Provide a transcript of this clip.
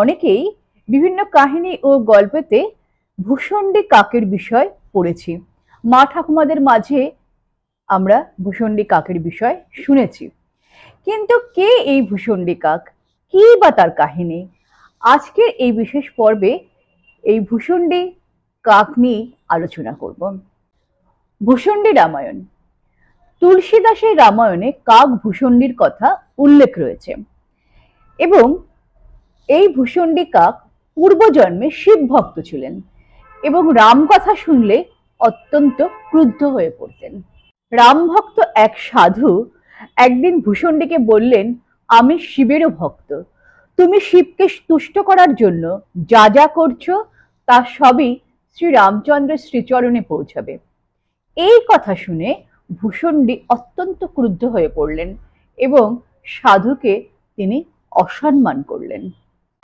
অনেকেই বিভিন্ন কাহিনী ও গল্পেতে ভূষণ্ডী কাকের বিষয় পড়েছি। মা ঠাকুমাদের মাঝে আমরা ভূষণ্ডী কাকের বিষয় শুনেছি। কিন্তু কে এই ভূষণ্ডী কাক? কি বা তার কাহিনী? আজকের এই বিশেষ পর্বে এই ভূষণ্ডী কাক নিয়ে আলোচনা করব। ভূষণ্ডী রামায়ণ। তুলসীদাসের রামায়ণে কাক ভূষণ্ডীর কথা উল্লেখ রয়েছে। এবং এই ভূষণ্ডী কাক পূর্বজন্মে শিব ভক্ত ছিলেন এবং রাম কথা শুনলে অত্যন্ত ক্রুদ্ধ হয়ে পড়তেন। রাম ভক্ত এক সাধু একদিন ভূষণ্ডীকে বললেন, আমি শিবেরও ভক্ত। তুমি শিবকে তুষ্ট করার জন্য যা যা করছ তা সবই শ্রী রামচন্দ্রের শ্রীচরণে পৌঁছাবে। এই কথা শুনে ভূষণ্ডী অত্যন্ত ক্রুদ্ধ হয়ে পড়লেন এবং সাধুকে তিনি অসম্মান করলেন।